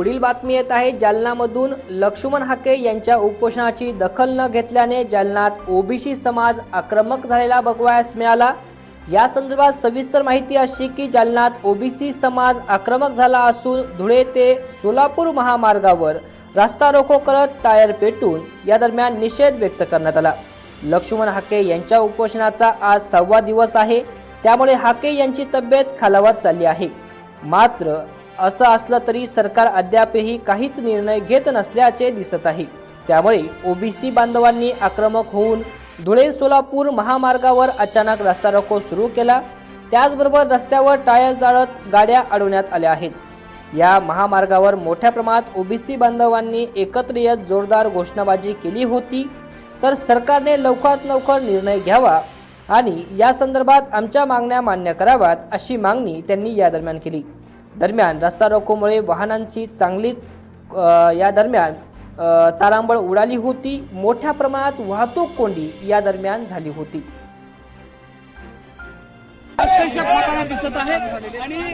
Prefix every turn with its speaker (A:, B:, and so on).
A: पुढील बातमी येत आहे जालनामधून लक्ष्मण हाके यांच्या उपोषणाची दखल न घेतल्याने जालनात ओबीसी समाज आक्रमक झालेला बघवायस मिळाला. या संदर्भात सविस्तर माहिती अशी की जालनात ओबीसी समाज आक्रमक झाला असून धुळे ते सोलापूर महामार्गावर रस्ता रोको करत टायर पेटून या दरम्यान निषेध व्यक्त करण्यात आला. लक्ष्मण हाके यांच्या उपोषणाचा आज सहावा दिवस आहे. त्यामुळे हाके यांची तब्येत खालावत चालली आहे. मात्र असं असलं तरी सरकार अद्यापही काहीच निर्णय घेत नसल्याचे दिसत आहे. त्यामुळे ओबीसी बांधवांनी आक्रमक होऊन धुळे सोलापूर महामार्गावर अचानक रस्ता रोको सुरू केला. त्याचबरोबर रस्त्यावर टायर जाळत गाड्या अडवण्यात आल्या आहेत. या महामार्गावर मोठ्या प्रमाणात ओबीसी बांधवांनी एकत्र येत जोरदार घोषणाबाजी केली होती. तर सरकारने लवकरात लवकर निर्णय घ्यावा आणि या संदर्भात आमच्या मागण्या मान्य कराव्यात अशी मागणी त्यांनी या दरम्यान केली. दरम्यान रस्ता रोकोमुळे वाहनांची चांगलीच या दरम्यान तारांबळ उडाली होती. मोठ्या प्रमाणात वाहतूक कोंडी या दरम्यान झाली होती.
B: दिसत आहे आणि